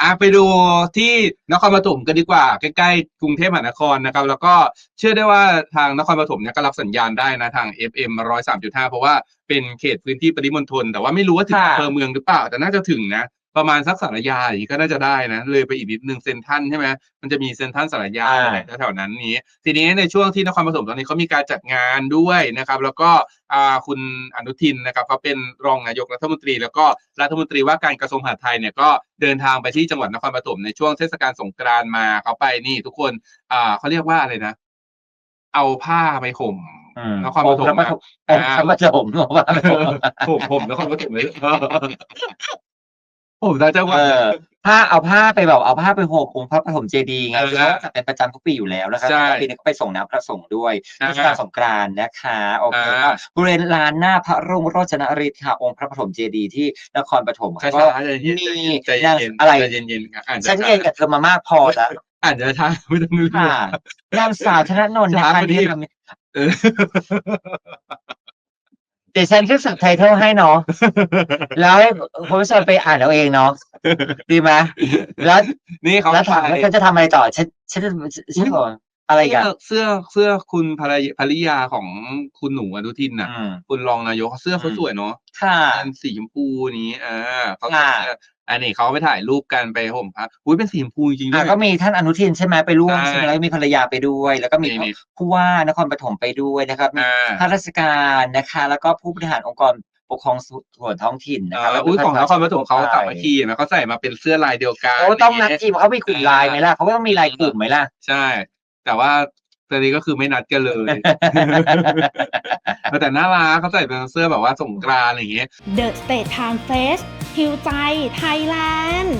อะไปดูที่นครปฐมกันดีกว่า ใกล้ๆกรุงเทพมหานครนะครับ แล้วก็เชื่อได้ว่าทางนครปฐมเนี่ยก็รับสัญญาณได้นะทาง FM 103.5 เพราะว่าเป็นเขตพื้นที่ปริมณฑลแต่ว่าไม่รู้ว่าถึงค่ะอำเภอเมืองหรือเปล่า แต่น่าจะถึงนะ ประมาณสักสารยาอย่างนี้ก็น่าจะได้นะ เลยไปอีกนิดนึงเซนทรันใช่ไหมมันจะมีเซนทรันสารยาอ่าอะไรแถวๆนั้นนี้ ทีนี้ในช่วงที่นครปฐมตอนนี้เขามีการจัดงานด้วยนะครับ แล้วก็อ่าคุณอนุทินนะครับเขาเป็นรองนายกรัฐมนตรี แล้วก็รัฐมนตรีว่าการกระทรวงมหาดไทยเนี่ยก็เดินทางไปที่จังหวัดนครปฐมในช่วงเทศกาลสงกรานต์มาเขาไปนี่ทุกคนอ่าเขาเรียกว่าอะไรนะ เอาผ้าไปห่มอืมนครปฐมนครปฐมเอ้ยนครปฐมนครปฐมผมผมนครปฐมเลย ผมต่างจังหวัดเออผ้าเอาผ้าไปแบบเอาผ้าไปห่มองค์พระปฐมเจดีย์ไงเออเพราะว่าจัดเป็นประจำทุกปีอยู่แล้วนะครับใช่แล้วปีนี้ก็ไปส่งน้ำพระสงฆ์ด้วยอ่าเทศกาลสงกรานต์นะคะโอเคอ่าก็บริเวณลานหน้าพระรุ่งโรจนฤทธิ์ค่ะองค์พระปฐมเจดีย์ที่นครปฐมช้าก็ ๆใจเย็นมีใจเย็นอะไร ใจเย็นๆอ่านฉันเรียนกับเธอมามากพอแล้วอ่านช้าๆไม่ต้องนึกค่ะนางสาวธนนนท์นะช้าคะไปดิ ที่ทำ เออ เดี๋ยวฉันขึ้นสับไตเติลให้เนาะ แล้วให้คุณผู้ชมไปอ่านเอาเองเนาะ ดีไหมแล้วนี่เขาแล้วถามว่าฉันจะทำอะไรต่อ ฉัน ฉันจะฉันบอกอะไรอีกัน เสื้อ เสื้อคุณภรรยาภริยาของคุณหนูอนุทินน่ะอืมคุณรองนายกเสื้อเขาอืมสวยเนาะค่ะเป็นสีชมพูนี้อ่าเขาค่ะเสื้อ อันนี้เขาไปถ่ายรูปกันไปห่มผ้าอุ้ยเป็นสีชมพูจริงๆด้อะวยก็มีท่านอนุทินใช่ไหมไปร่วมใช่ใช่ไหมแล้วมีภรรยาไปด้วย แล้วก็มีนี่ ผู้ว่านครปฐมไปด้วยนะครับมีอ่า ข้าราชการนะคะ แล้วก็ผู้บริหารองค์กรปกครองส่วนท้องถิ่นนะอ่าคะแล้วอุ้ยของนครปฐมเขาไปกลับมาขี่นะเขาใส่มาเป็นเสื้อลายเดียวกันโอ้ต้องนัดย่าเยทีมเขามีกลุ่มไลน์ไหมล่ะเขาก็ต้องมีไลน์กลุ่มไหมล่ะ ใช่ แต่ว่าตอนนี้ก็คือไม่นัดกันเลย แต่น่ารักเขาใส่เป็นเสื้อแบบว่าสงกรานต์อะไรอย่างเงี้ยเดอะ ฮิวใจไทยแลนด์